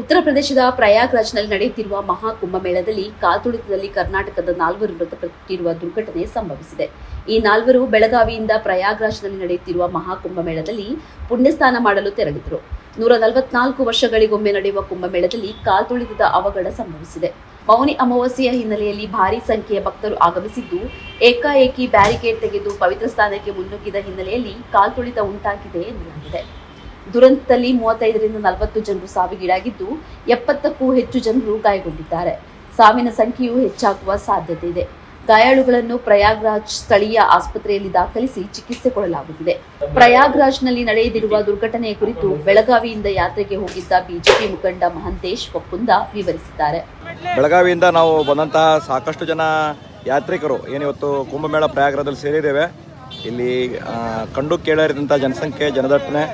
ಉತ್ತರ ಪ್ರದೇಶದ ಪ್ರಯಾಗ್ರಾಜ್ನಲ್ಲಿ ನಡೆಯುತ್ತಿರುವ ಮಹಾ ಕುಂಭಮೇಳದಲ್ಲಿ ಕಾಲ್ತುಳಿತದಲ್ಲಿ ಕರ್ನಾಟಕದ ನಾಲ್ವರು ಮೃತಪಟ್ಟಿರುವ ದುರ್ಘಟನೆ ಸಂಭವಿಸಿದೆ. ಈ ನಾಲ್ವರು ಬೆಳಗಾವಿಯಿಂದ ಪ್ರಯಾಗ್ರಾಜ್ನಲ್ಲಿ ನಡೆಯುತ್ತಿರುವ ಮಹಾ ಕುಂಭಮೇಳದಲ್ಲಿ ಪುಣ್ಯಸ್ನಾನ ಮಾಡಲು ತೆರಳಿದರು. ನೂರ ನಲವತ್ನಾಲ್ಕು ವರ್ಷಗಳಿಗೊಮ್ಮೆ ನಡೆಯುವ ಕುಂಭಮೇಳದಲ್ಲಿ ಕಾಲ್ತುಳಿತದ ಅವಘಡ ಸಂಭವಿಸಿದೆ. ಮೌನಿ ಅಮಾವಾಸ್ಯೆಯ ಹಿನ್ನೆಲೆಯಲ್ಲಿ ಭಾರಿ ಸಂಖ್ಯೆಯ ಭಕ್ತರು ಆಗಮಿಸಿದ್ದು, ಏಕಾಏಕಿ ಬ್ಯಾರಿಕೇಡ್ ತೆಗೆದು ಪವಿತ್ರ ಸ್ಥಾನಕ್ಕೆ ಮುನ್ನುಗ್ಗಿದ ಹಿನ್ನೆಲೆಯಲ್ಲಿ ಕಾಲ್ತುಳಿತ ಉಂಟಾಗಿದೆ ಎನ್ನಲಾಗಿದೆ. ದುರಂತದಲ್ಲಿ ಮೂವತ್ತೈದರಿಂದ ನಲವತ್ತು ಜನರು ಸಾವಿಗೀಡಾಗಿದ್ದು, ಎಪ್ಪತ್ತಕ್ಕೂ ಹೆಚ್ಚು ಜನರು ಗಾಯಗೊಂಡಿದ್ದಾರೆ. ಸಾವಿನ ಸಂಖ್ಯೆಯೂ ಹೆಚ್ಚಾಗುವ ಸಾಧ್ಯತೆ ಇದೆ. ಗಾಯಾಳುಗಳನ್ನು ಪ್ರಯಾಗ್ರಾಜ್ ಸ್ಥಳೀಯ ಆಸ್ಪತ್ರೆಯಲ್ಲಿ ದಾಖಲಿಸಿ ಚಿಕಿತ್ಸೆ ಕೊಡಲಾಗುತ್ತಿದೆ. ಪ್ರಯಾಗ್ರಾಜ್ನಲ್ಲಿ ನಡೆಯದಿರುವ ದುರ್ಘಟನೆ ಕುರಿತು ಬೆಳಗಾವಿಯಿಂದ ಯಾತ್ರೆಗೆ ಹೋಗಿದ್ದ ಬಿಜೆಪಿ ಮುಖಂಡ ಮಹಂತೇಶ್ ಒಪ್ಪುಂದ ವಿವರಿಸಿದ್ದಾರೆ. ಬೆಳಗಾವಿಯಿಂದ ನಾವು ಬಂದಂತಹ ಸಾಕಷ್ಟು ಜನ ಯಾತ್ರಿಕರು ಏನಿವತ್ತು ಕುಂಭಮೇಳ ಪ್ರಯಾಗ್ರದಲ್ಲಿ ಸೇರಿದ್ದೇವೆ. ಇಲ್ಲಿ ಕಂಡು ಕೇಳರಿದಂಥ ಜನಸಂಖ್ಯೆ, ಜನದಟ್ಟಣೆ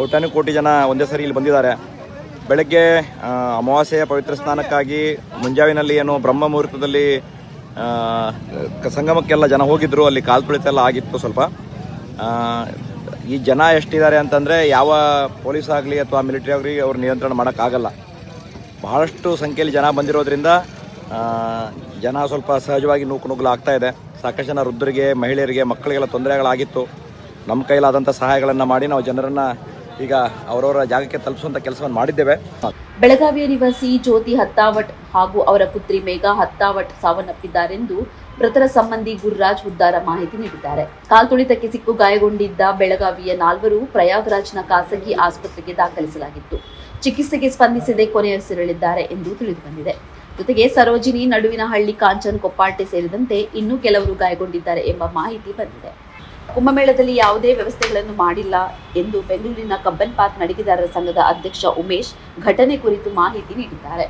ಕೋಟ್ಯಾನು ಕೋಟಿ ಜನ ಒಂದೇ ಸರಿ ಇಲ್ಲಿ ಬಂದಿದ್ದಾರೆ. ಬೆಳಗ್ಗೆ ಅಮಾವಾಸ್ಯೆಯ ಪವಿತ್ರ ಸ್ನಾನಕ್ಕಾಗಿ ಮುಂಜಾವಿನಲ್ಲಿ ಏನು ಬ್ರಹ್ಮ ಮುಹೂರ್ತದಲ್ಲಿ ಸಂಗಮಕ್ಕೆಲ್ಲ ಜನ ಹೋಗಿದ್ರು. ಅಲ್ಲಿ ಕಾಲು ಎಲ್ಲ ಆಗಿತ್ತು ಸ್ವಲ್ಪ. ಈ ಜನ ಎಷ್ಟಿದ್ದಾರೆ ಅಂತಂದರೆ ಯಾವ ಪೊಲೀಸ್ ಆಗಲಿ ಅಥವಾ ಮಿಲಿಟರಿ ಆಗಲಿ ಅವ್ರು ನಿಯಂತ್ರಣ ಮಾಡೋಕ್ಕಾಗಲ್ಲ. ಬಹಳಷ್ಟು ಸಂಖ್ಯೆಯಲ್ಲಿ ಜನ ಬಂದಿರೋದ್ರಿಂದ ಜನ ಸ್ವಲ್ಪ ಸಹಜವಾಗಿ ನೂಕು ನುಗ್ಗಲು ಆಗ್ತಾ ಇದೆ. ಸಾಕಷ್ಟು ಜನ ವೃದ್ಧರಿಗೆ, ಮಹಿಳೆಯರಿಗೆ, ಮಕ್ಕಳಿಗೆಲ್ಲ ತೊಂದರೆಗಳಾಗಿತ್ತು. ನಮ್ಮ ಕೈಲಾದಂಥ ಸಹಾಯಗಳನ್ನು ಮಾಡಿ ನಾವು ಜನರನ್ನು ಈಗ ಅವರವರ ಜಾಗಕ್ಕೆ ತಲುಪಿಸುವಂಥ ಕೆಲಸವನ್ನು ಮಾಡಿದ್ದೇವೆ. ಬೆಳಗಾವಿಯ ನಿವಾಸಿ ಜ್ಯೋತಿ ಹತ್ತಾವಟ್ ಹಾಗೂ ಅವರ ಪುತ್ರಿ ಮೇಘಾ ಹತ್ತಾವಟ್ ಸಾವನ್ನಪ್ಪಿದ್ದಾರೆಂದು ಮೃತರ ಸಂಬಂಧಿ ಗುರುರಾಜ್ ಉದ್ದಾರ ಮಾಹಿತಿ ನೀಡಿದ್ದಾರೆ. ಕಾಲ್ತುಳಿತಕ್ಕೆ ಸಿಕ್ಕು ಗಾಯಗೊಂಡಿದ್ದ ಬೆಳಗಾವಿಯ ನಾಲ್ವರು ಪ್ರಯಾಗ್ರಾಜ್ನ ಖಾಸಗಿ ಆಸ್ಪತ್ರೆಗೆ ದಾಖಲಿಸಲಾಗಿತ್ತು. ಚಿಕಿತ್ಸೆಗೆ ಸ್ಪಂದಿಸದೆ ಕೊನೆಯುಸಿರೆಳಿದ್ದಾರೆ ಎಂದು ತಿಳಿದುಬಂದಿದೆ. ಜೊತೆಗೆ ಸರೋಜಿನಿ ನಡುವಿನ ಹಳ್ಳಿ ಕಾಂಚನ್ ಕೊಪ್ಪಾಟೆ ಸೇರಿದಂತೆ ಇನ್ನೂ ಕೆಲವರು ಗಾಯಗೊಂಡಿದ್ದಾರೆ ಎಂಬ ಮಾಹಿತಿ ಬಂದಿದೆ. ಕುಂಭಮೇಳದಲ್ಲಿ ಯಾವುದೇ ವ್ಯವಸ್ಥೆಗಳನ್ನು ಮಾಡಿಲ್ಲ ಎಂದು ಬೆಂಗಳೂರಿನ ಕಬ್ಬನ್ ಪಾರ್ಕ್ ನಡಿಗೆದಾರರ ಸಂಘದ ಅಧ್ಯಕ್ಷ ಉಮೇಶ್ ಘಟನೆ ಕುರಿತು ಮಾಹಿತಿ ನೀಡಿದ್ದಾರೆ.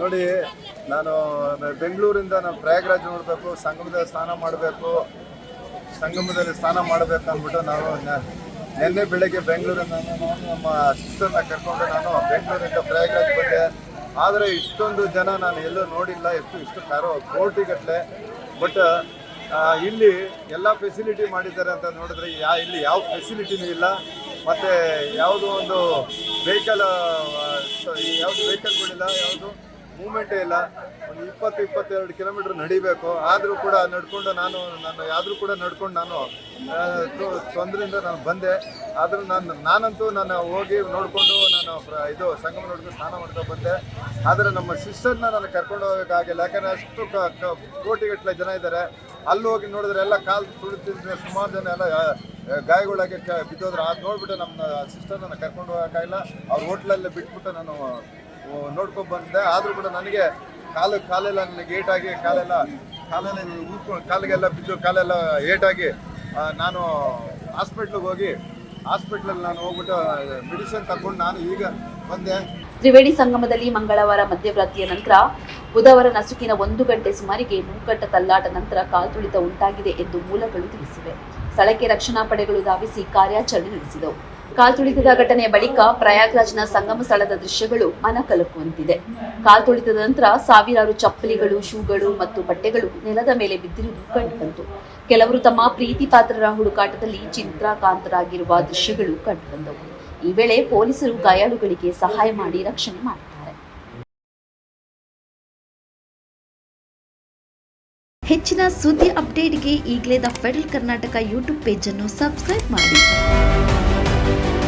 ನೋಡಿ, ನಾನು ಬೆಂಗಳೂರಿಂದ ನಾನು ಪ್ರಯಾಗ್ರಾಜ್ ನೋಡಬೇಕು ಸಂಗಮದಲ್ಲಿ ಸ್ನಾನ ಮಾಡಬೇಕು, ಸಂಗಮದಲ್ಲಿ ಸ್ನಾನ ಮಾಡಬೇಕು ಅಂದ್ಬಿಟ್ಟು ನಾನು ನಿನ್ನೆ ಬೆಳಗ್ಗೆ ಬೆಂಗಳೂರಿಂದ ನಾನು ನಮ್ಮ ಸಿಸ್ಟರ್ನ ಕರ್ಕೊಂಡು ನಾನು ಬೆಂಗಳೂರಿಂದ ಪ್ರಯಾಗ್ರಾಜ್ ಬಂದೆ. ಆದರೆ ಇಷ್ಟೊಂದು ಜನ ನಾನು ಎಲ್ಲೂ ನೋಡಿಲ್ಲ, ಎಷ್ಟು ಇಷ್ಟು ಕಾರೋ ಕೋಟಿಗಟ್ಟಲೆ. ಬಟ್ ಇಲ್ಲಿ ಎಲ್ಲ ಫೆಸಿಲಿಟಿ ಮಾಡಿದ್ದಾರೆ ಅಂತ ನೋಡಿದ್ರೆ ಯಾ, ಇಲ್ಲಿ ಯಾವ ಫೆಸಿಲಿಟಿನೂ ಇಲ್ಲ. ಮತ್ತು ಯಾವುದೋ ಒಂದು ವೆಹಿಕಲ್ ಯಾವುದು ವೆಹಿಕಲ್ಗಳಿಲ್ಲ ಯಾವುದು ಮೂಮೆಂಟೇ ಇಲ್ಲ. ಒಂದು ಇಪ್ಪತ್ತು, ಇಪ್ಪತ್ತೆರಡು ಕಿಲೋಮೀಟ್ರ್ ನಡಿಬೇಕು. ಆದರೂ ಕೂಡ ನಡ್ಕೊಂಡು ನಾನು ನಾನು ಆದರೂ ಕೂಡ ನಡ್ಕೊಂಡು ನಾನು ತೊಂದರೆಯಿಂದ ನಾನು ಬಂದೆ. ಆದರೂ ನಾನು, ನಾನಂತೂ ನಾನು ಹೋಗಿ ನೋಡಿಕೊಂಡು ನಾನು ಇದು ಸಂಗಮ ನೋಡ್ಕೊಂಡು ಸ್ನಾನ ಮಾಡ್ಕೊಂಡು ಬಂದೆ. ಆದರೆ ನಮ್ಮ ಸಿಸ್ಟರ್ನ ನಾನು ಕರ್ಕೊಂಡು ಹೋಗೋಕ್ಕಾಗಿಲ್ಲ. ಯಾಕಂದರೆ ಅಷ್ಟು ಕೋಟಿಗಟ್ಟಲೆ ಜನ ಇದ್ದಾರೆ. ಅಲ್ಲಿ ಹೋಗಿ ನೋಡಿದ್ರೆ ಎಲ್ಲ ಕಾಲು ತುಳಿತಿದ್ರೆ ಸುಮಾರು ಜನ ಎಲ್ಲ ಗಾಯಗಳಾಗಿ ಬಿದ್ದೋದ್ರೆ. ಅದು ನೋಡ್ಬಿಟ್ಟು ನಮ್ಮ ಸಿಸ್ಟರ್ನ ಕರ್ಕೊಂಡು ಹೋಗೋಕ್ಕಾಗಿಲ್ಲ ಅವ್ರ ಹೋಟ್ಲಲ್ಲಿ ಬಿಟ್ಬಿಟ್ಟು ನಾನು ನೋಡ್ಕೊಂಡು ಬಂದೆ. ಆದರೂ ಕೂಡ ನನಗೆ ಕಾಲು, ಕಾಲೆಲ್ಲ ನನಗೆ ಏಟಾಗಿ, ಕಾಲೆಲ್ಲ ಕಾಲೆಲ್ಲ ಉಳ್ಕೊಂಡು ಕಾಲಿಗೆಲ್ಲ ಬಿದ್ದು, ಕಾಲೆಲ್ಲ ಏಟಾಗಿ ನಾನು ಹಾಸ್ಪಿಟ್ಲಿಗೆ ಹೋಗಿ ಹಾಸ್ಪಿಟ್ಲಲ್ಲಿ ನಾನು ಹೋಗ್ಬಿಟ್ಟು ಮೆಡಿಸಿನ್ ತಗೊಂಡು ನಾನು ಈಗ ಬಂದೆ. ತ್ರಿವೇಣಿ ಸಂಗಮದಲ್ಲಿ ಮಂಗಳವಾರ ಮಧ್ಯರಾತ್ರಿಯ ನಂತರ ಬುಧವಾರ ನಸುಕಿನ ಒಂದು ಗಂಟೆ ಸುಮಾರಿಗೆ ಮೂಕಟ್ಟ ತಲ್ಲಾಟ ನಂತರ ಕಾಲ್ತುಳಿತ ಉಂಟಾಗಿದೆ ಎಂದು ಮೂಲಗಳು ತಿಳಿಸಿವೆ. ಸ್ಥಳಕ್ಕೆ ರಕ್ಷಣಾ ಪಡೆಗಳು ಧಾವಿಸಿ ಕಾರ್ಯಾಚರಣೆ ನಡೆಸಿದವು. ಕಾಲ್ತುಳಿತದ ಘಟನೆಯ ಬಳಿಕ ಪ್ರಯಾಗ್ರಾಜ್ನ ಸಂಗಮ ಸ್ಥಳದ ದೃಶ್ಯಗಳು ಮನಕಲುಕುವಂತಿದೆ ಕಾಲ್ತುಳಿತದ ನಂತರ ಸಾವಿರಾರು ಚಪ್ಪಲಿಗಳು, ಶೂಗಳು ಮತ್ತು ಬಟ್ಟೆಗಳು ನೆಲದ ಮೇಲೆ ಬಿದ್ದಿರುವುದು ಕಂಡುಬಂತು. ಕೆಲವರು ತಮ್ಮ ಪ್ರೀತಿ ಪಾತ್ರರ ಹುಡುಕಾಟದಲ್ಲಿ ಚಿತ್ರಾಕಾಂತರಾಗಿರುವ ದೃಶ್ಯಗಳು ಕಂಡುಬಂದವು. ಈ ವೇಳೆ ಪೊಲೀಸರು ಗಾಯಾಳುಗಳಿಗೆ ಸಹಾಯ ಮಾಡಿ ರಕ್ಷಣೆ ಮಾಡಿದ್ದಾರೆ ಹೆಚ್ಚಿನ ಸುದ್ದಿ ಅಪ್ಡೇಟ್ಗೆ ಈಗಲೇ ದ ಫೆಡರಲ್ ಕರ್ನಾಟಕ ಯೂಟ್ಯೂಬ್ ಪೇಜನ್ನು ಸಬ್ಸ್ಕ್ರೈಬ್ ಮಾಡಿ. Thank you